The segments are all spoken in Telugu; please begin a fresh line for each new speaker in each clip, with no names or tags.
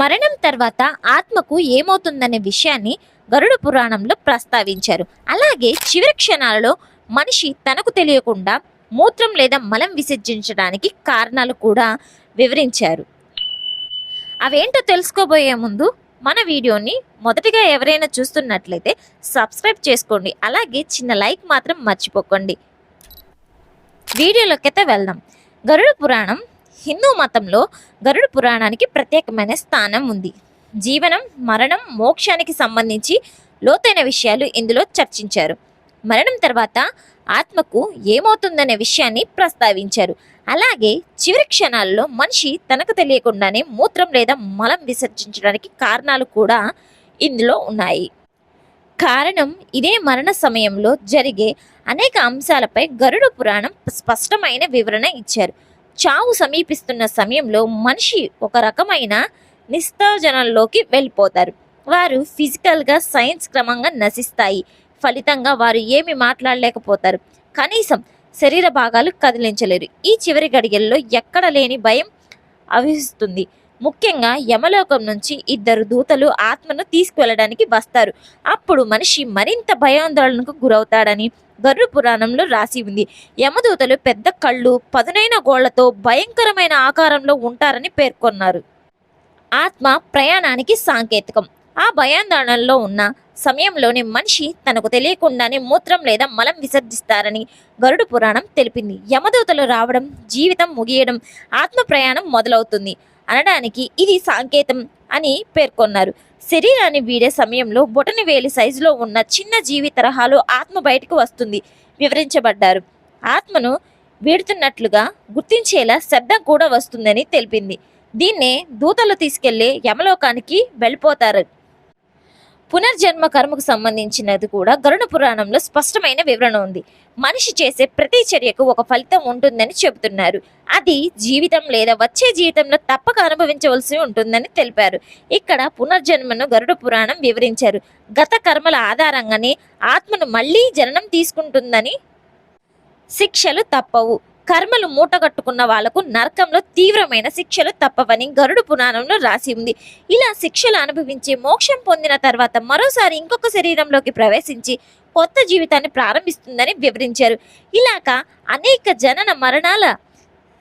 మరణం తర్వాత ఆత్మకు ఏమవుతుందనే విషయాన్ని గరుడ పురాణంలో ప్రస్తావించారు. అలాగే చివరి క్షణాలలో మనిషి తనకు తెలియకుండా మూత్రం లేదా మలం విసర్జించడానికి కారణాలు కూడా వివరించారు. అవేంటో తెలుసుకోబోయే ముందు మన వీడియోని మొదటిగా ఎవరైనా చూస్తున్నట్లయితే సబ్స్క్రైబ్ చేసుకోండి. అలాగే చిన్న లైక్ మాత్రం మర్చిపోకండి. వీడియోలోకి అయితే వెళ్దాం. గరుడ పురాణం హిందూ మతంలో గరుడ పురాణానికి ప్రత్యేకమైన స్థానం ఉంది. జీవనం మరణం మోక్షానికి సంబంధించి లోతైన విషయాలు ఇందులో చర్చించారు. మరణం తర్వాత ఆత్మకు ఏమవుతుందనే విషయాన్ని ప్రస్తావించారు. అలాగే చివరి క్షణాల్లో మనిషి తనకు తెలియకుండానే మూత్రం లేదా మలం విసర్జించడానికి కారణాలు కూడా ఇందులో ఉన్నాయి. కారణం ఇదే మరణ సమయంలో జరిగే అనేక అంశాలపై గరుడ పురాణం స్పష్టమైన వివరణ ఇచ్చారు. చావు సమీపిస్తున్న సమయంలో మనిషి ఒక రకమైన నిస్తాజనంలోకి వెళ్ళిపోతారు. వారు ఫిజికల్గా సైన్స్ క్రమంగా నశిస్తాయి. ఫలితంగా వారు ఏమి మాట్లాడలేకపోతారు. కనీసం శరీర భాగాలు కదిలించలేరు. ఈ చివరి గడియల్లో ఎక్కడ లేని భయం అవిస్తుంది. ముఖ్యంగా యమలోకం నుంచి ఇద్దరు దూతలు ఆత్మను తీసుకువెళ్ళడానికి వస్తారు. అప్పుడు మనిషి మరింత భయాందోళనకు గురవుతాడని గరుడు పురాణంలో రాసి ఉంది. యమదూతలు పెద్ద కళ్ళు పదునైన గోళ్ళతో భయంకరమైన ఆకారంలో ఉంటారని పేర్కొన్నారు. ఆత్మ ప్రయాణానికి సాంకేతికం. ఆ భయాందోళనలో ఉన్న సమయంలోనే మనిషి తనకు తెలియకుండానే మూత్రం లేదా మలం విసర్జిస్తారని గరుడు పురాణం తెలిపింది. యమదూతలు రావడం జీవితం ముగియడం ఆత్మ ప్రయాణం మొదలవుతుంది. అనడానికి ఇది సాంకేతం. అని పేర్కొన్నారు. శరీరాన్ని వీడే సమయంలో బొటని వేలి సైజులో ఉన్న చిన్న జీవి తరహాలో ఆత్మ బయటకు వస్తుంది వివరించబడ్డారు. ఆత్మను వీడుతున్నట్లుగా గుర్తించేలా శబ్దం కూడా వస్తుందని తెలిపింది. దీన్నే దూతలు తీసుకెళ్ళి యమలోకానికి వెళ్ళిపోతారు. పునర్జన్మ కర్మకు సంబంధించినది కూడా గరుడ పురాణంలో స్పష్టమైన వివరణ ఉంది. మనిషి చేసే ప్రతి చర్యకు ఒక ఫలితం ఉంటుందని చెబుతున్నారు. అది జీవితం లేదా వచ్చే జీవితంలో తప్పక అనుభవించవలసి ఉంటుందని తెలిపారు. ఇక్కడ పునర్జన్మను గరుడ పురాణం వివరించారు. గత కర్మల ఆధారంగానే ఆత్మను మళ్ళీ జననం తీసుకుంటుందని శిక్షలు తప్పవు. కర్మలు మూటగట్టుకున్న వాళ్ళకు నరకంలో తీవ్రమైన శిక్షలు తప్పవని గరుడు పురాణంలో రాసి ఉంది. ఇలా శిక్షలు అనుభవించి మోక్షం పొందిన తర్వాత మరోసారి ఇంకొక శరీరంలోకి ప్రవేశించి కొత్త జీవితాన్ని ప్రారంభిస్తుందని వివరించారు. ఇలాక అనేక జనన మరణాల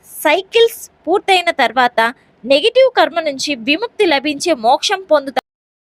సైకిల్స్ పూర్తయిన తర్వాత నెగిటివ్ కర్మ నుంచి విముక్తి లభించే మోక్షం పొందుతారు.